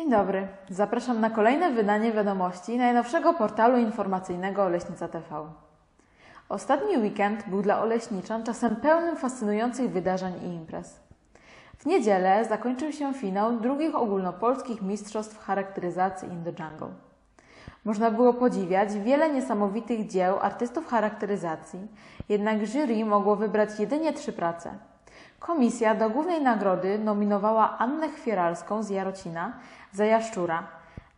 Dzień dobry. Zapraszam na kolejne wydanie wiadomości najnowszego portalu informacyjnego Oleśnica TV. Ostatni weekend był dla Oleśniczan czasem pełnym fascynujących wydarzeń i imprez. W niedzielę zakończył się finał drugich ogólnopolskich mistrzostw charakteryzacji in the jungle. Można było podziwiać wiele niesamowitych dzieł artystów charakteryzacji, jednak jury mogło wybrać jedynie trzy prace – Komisja do głównej nagrody nominowała Annę Chwieralską z Jarocina za Jaszczura.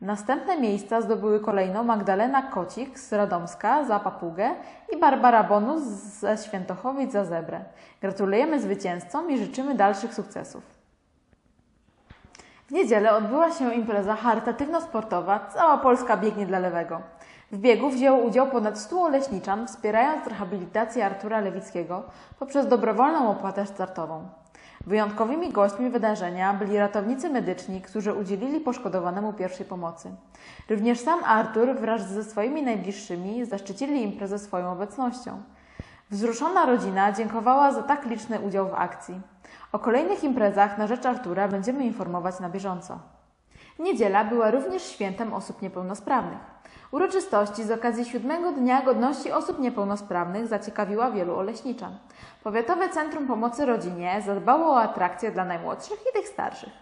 Następne miejsca zdobyły kolejno Magdalena Kocik z Radomska za papugę i Barbara Bonus ze Świętochowic za zebrę. Gratulujemy zwycięzcom i życzymy dalszych sukcesów. W niedzielę odbyła się impreza charytatywno-sportowa Cała Polska biegnie dla lewego. W biegu wzięło udział ponad 100 oleśniczan, wspierając rehabilitację Artura Lewickiego poprzez dobrowolną opłatę startową. Wyjątkowymi gośćmi wydarzenia byli ratownicy medyczni, którzy udzielili poszkodowanemu pierwszej pomocy. Również sam Artur wraz ze swoimi najbliższymi zaszczycili imprezę swoją obecnością. Wzruszona rodzina dziękowała za tak liczny udział w akcji. O kolejnych imprezach na rzecz Artura będziemy informować na bieżąco. Niedziela była również świętem osób niepełnosprawnych. Uroczystości z okazji siódmego Dnia Godności Osób Niepełnosprawnych zaciekawiła wielu oleśniczan. Powiatowe Centrum Pomocy Rodzinie zadbało o atrakcje dla najmłodszych i tych starszych.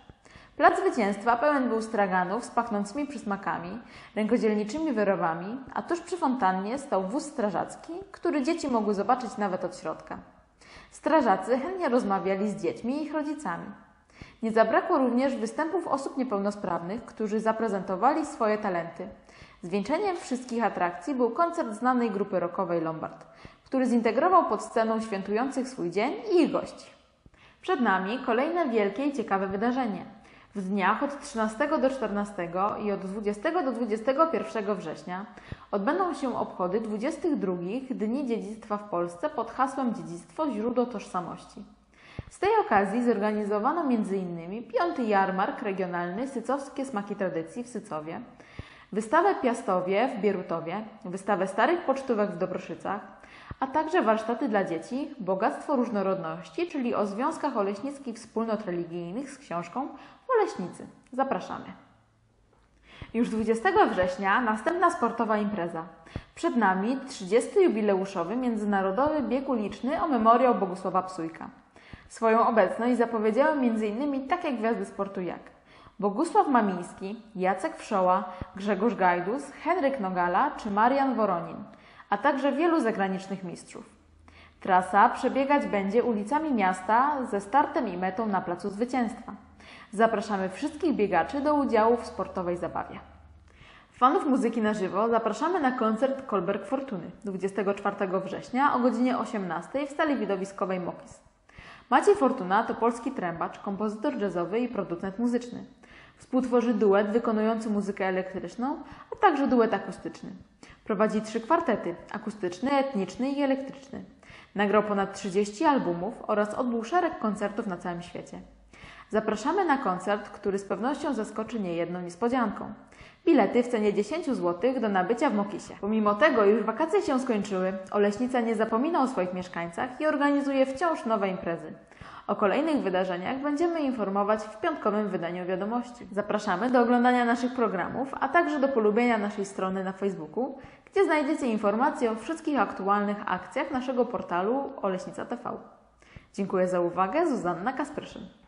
Plac Zwycięstwa pełen był straganów z pachnącymi przysmakami, rękodzielniczymi wyrobami, a tuż przy fontannie stał wóz strażacki, który dzieci mogły zobaczyć nawet od środka. Strażacy chętnie rozmawiali z dziećmi i ich rodzicami. Nie zabrakło również występów osób niepełnosprawnych, którzy zaprezentowali swoje talenty. Zwieńczeniem wszystkich atrakcji był koncert znanej grupy rockowej Lombard, który zintegrował pod sceną świętujących swój dzień i ich gości. Przed nami kolejne wielkie i ciekawe wydarzenie. W dniach od 13 do 14 i od 20 do 21 września odbędą się obchody 22 Dni Dziedzictwa w Polsce pod hasłem Dziedzictwo źródło tożsamości. Z tej okazji zorganizowano m.in. piąty jarmark regionalny Sycowskie Smaki Tradycji w Sycowie, wystawę Piastowie w Bierutowie, wystawę starych pocztówek w Dobroszycach, a także warsztaty dla dzieci Bogactwo Różnorodności, czyli o związkach oleśnickich wspólnot religijnych z książką Oleśnicy. Zapraszamy. Już 20 września następna sportowa impreza. Przed nami 30. jubileuszowy międzynarodowy bieg uliczny o memoriał Bogusława Psujka. Swoją obecność zapowiedziały m.in. takie gwiazdy sportu jak Bogusław Mamiński, Jacek Wszoła, Grzegorz Gajdus, Henryk Nogala czy Marian Woronin, a także wielu zagranicznych mistrzów. Trasa przebiegać będzie ulicami miasta ze startem i metą na Placu Zwycięstwa. Zapraszamy wszystkich biegaczy do udziału w sportowej zabawie. Fanów muzyki na żywo zapraszamy na koncert Kolberg Fortuny 24 września o godzinie 18 w sali widowiskowej Mokis. Maciej Fortuna to polski trębacz, kompozytor jazzowy i producent muzyczny. Współtworzy duet wykonujący muzykę elektryczną, a także duet akustyczny. Prowadzi trzy kwartety akustyczny, etniczny i elektryczny. Nagrał ponad 30 albumów oraz odbył szereg koncertów na całym świecie. Zapraszamy na koncert, który z pewnością zaskoczy niejedną niespodzianką. Bilety w cenie 10 zł do nabycia w Mokisie. Pomimo tego, już wakacje się skończyły, Oleśnica nie zapomina o swoich mieszkańcach i organizuje wciąż nowe imprezy. O kolejnych wydarzeniach będziemy informować w piątkowym wydaniu wiadomości. Zapraszamy do oglądania naszych programów, a także do polubienia naszej strony na Facebooku, gdzie znajdziecie informacje o wszystkich aktualnych akcjach naszego portalu Oleśnica TV. Dziękuję za uwagę, Zuzanna Kasperszyn.